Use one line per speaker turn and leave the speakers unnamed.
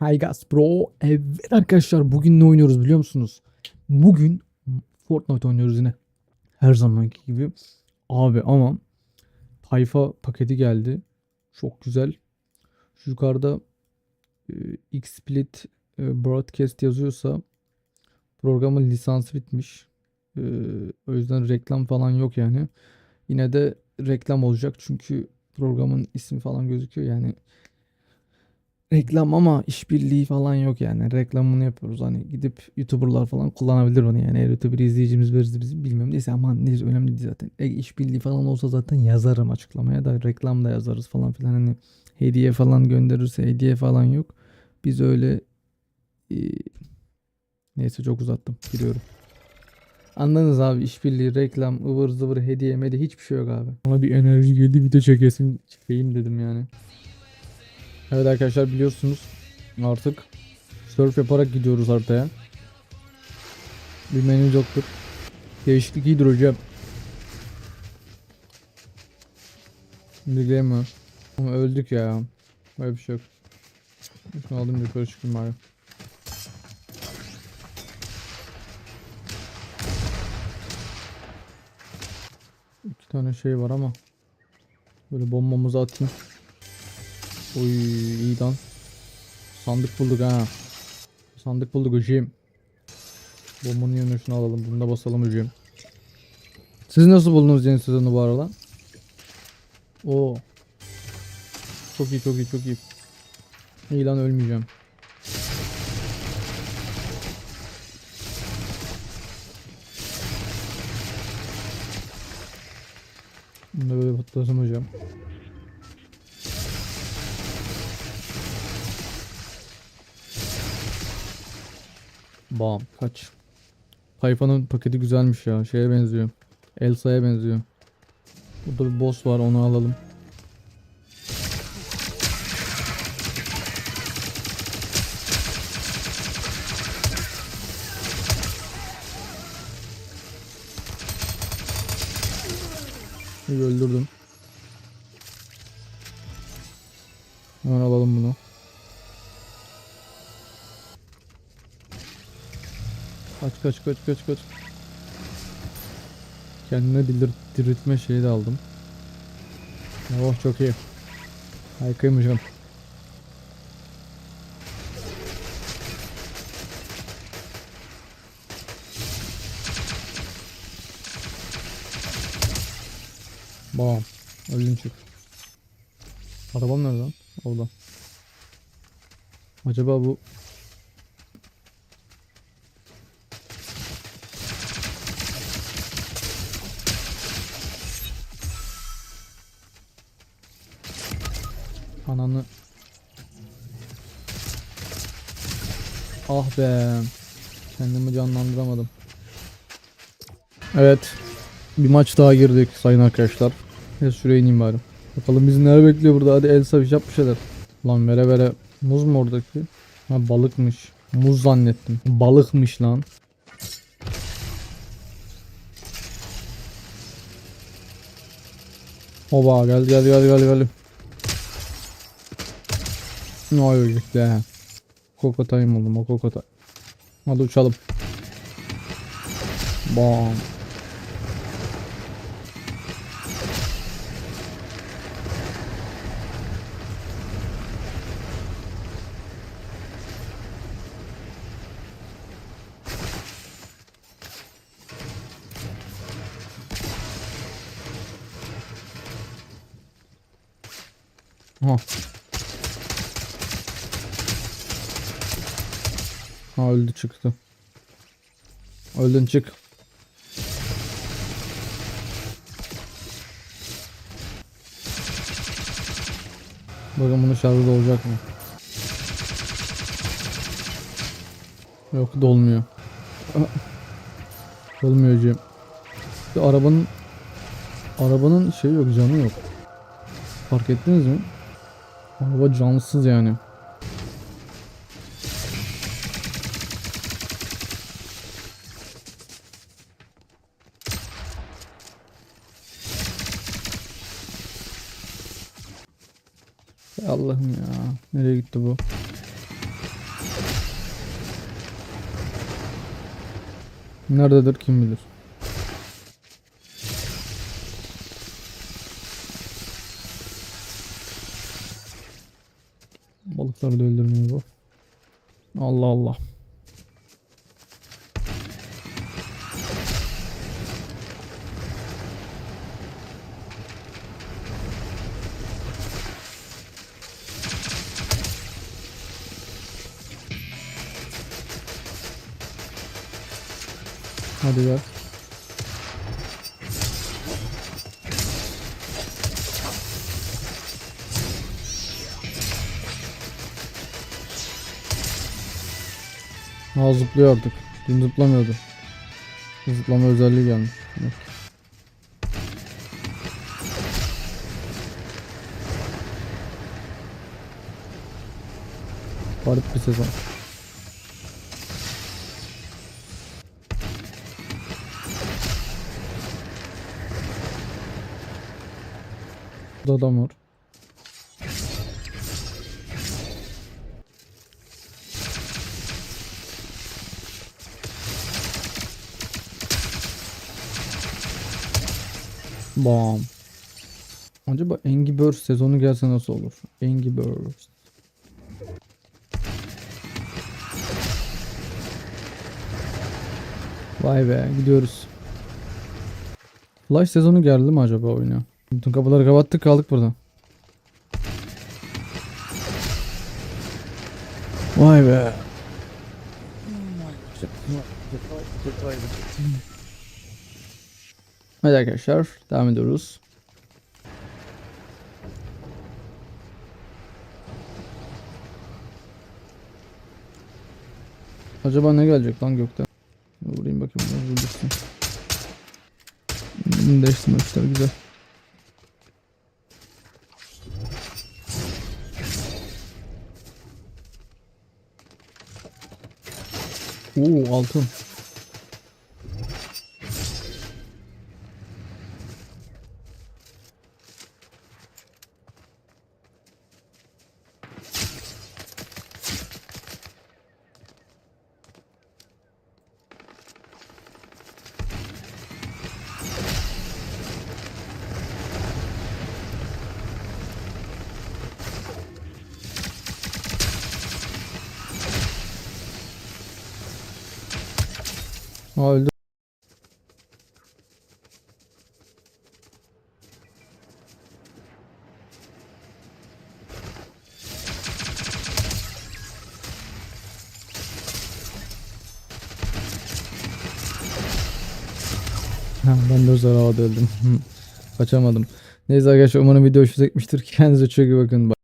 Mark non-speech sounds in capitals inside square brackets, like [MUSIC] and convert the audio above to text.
Hi guys bro. Evet arkadaşlar bugün ne oynuyoruz biliyor musunuz? Bugün Fortnite oynuyoruz yine. Her zamanki gibi. Abi ama tayfa paketi geldi. Çok güzel. Şu yukarıda e, XSplit e, Broadcast yazıyorsa programın lisansı bitmiş. E, o yüzden reklam falan yok yani. Yine de reklam olacak çünkü programın ismi falan gözüküyor yani reklam ama işbirliği falan yok yani. Reklamını yapıyoruz. Hani gidip YouTuber'lar falan kullanabilir onu yani. Eğer YouTuber izleyicimiz verirse bizim bilmiyorum. Neyse aman neyse önemli değil zaten. E, işbirliği falan olsa zaten yazarım açıklamaya da reklam da yazarız falan filan. Hani hediye falan gönderirse hediye falan yok. Biz öyle e, neyse çok uzattım. Giriyorum. Anladınız abi işbirliği, reklam, ıvır zıvır, hediye, medi hiçbir şey yok abi. Ona bir enerji geldi video çekesim çekeyim dedim yani. Evet arkadaşlar biliyorsunuz artık surf yaparak gidiyoruz haritaya. Bir menü yoktur. Değişiklik iyidir hocam. Bilemiyorum. Ama öldük ya. Böyle bir şey yok. Şunu aldım yukarı çıkayım bari. İki tane şey var ama. Böyle bombamızı atayım. Oy iyi lan. Sandık bulduk ha. Sandık bulduk hocam. Bombanın yanına şunu alalım. Bunu da basalım hocam. Siz nasıl buldunuz yeni sezonu bu arada? Oo. Çok iyi çok iyi çok iyi. İyi lan ölmeyeceğim. Bunu da böyle patlasın hocam. Bam kaç. Tayfanın paketi güzelmiş ya. Şeye benziyor. Elsa'ya benziyor. Burada bir boss var onu alalım. Öldürdüm. Hemen alalım bunu. Kaç kaç kaç kaç kaç. Kendine bildir diriltme şeyi de aldım. Oh çok iyi. Harikaymış canım. Bam. Öldün çık. Arabam nerede lan? Orada. Acaba bu Ananı. Ah be. Kendimi canlandıramadım. Evet. Bir maç daha girdik sayın arkadaşlar. Ya şuraya ineyim bari. Bakalım bizi neler bekliyor burada. Hadi el saviş yap bir şeyler. Lan vere vere. Muz mu oradaki? Ha balıkmış. Muz zannettim. Balıkmış lan. Oba gel gel gel gel gel. Ay gitti. Kokotayım oğlum o kokotay. Hadi uçalım. Bam. Ha. Ha öldü çıktı. Öldün çık. Bakın bunun şarjı olacak mı? Yok dolmuyor. [LAUGHS] Dolmuyor Cem. Bir arabanın arabanın şey yok canı yok. Fark ettiniz mi? Araba cansız yani. Allah'ım ya. Nereye gitti bu? Nerededir kim bilir. Balıkları da öldürmüyor bu. Allah Allah. Hadi ver. Aa zıplıyor artık. Dün zıplamıyordu. Zıplama özelliği gelmiş. Evet. Garip bir sezon. Burada adam. Bam. Acaba Angry Birds sezonu gelse nasıl olur? Angry Birds. Vay be gidiyoruz. Flash sezonu geldi mi acaba oyuna? Bütün kapıları kapattık kaldık burada. Vay be. Hadi arkadaşlar devam ediyoruz. Acaba ne gelecek lan gökten? Vurayım bakayım. Bunu değiştirmişler güzel. Oo altın. Öldü. Ben de özel havada öldüm. Kaçamadım. Neyse arkadaşlar umarım video hoşunuza gitmiştir. Kendinize çok iyi bakın.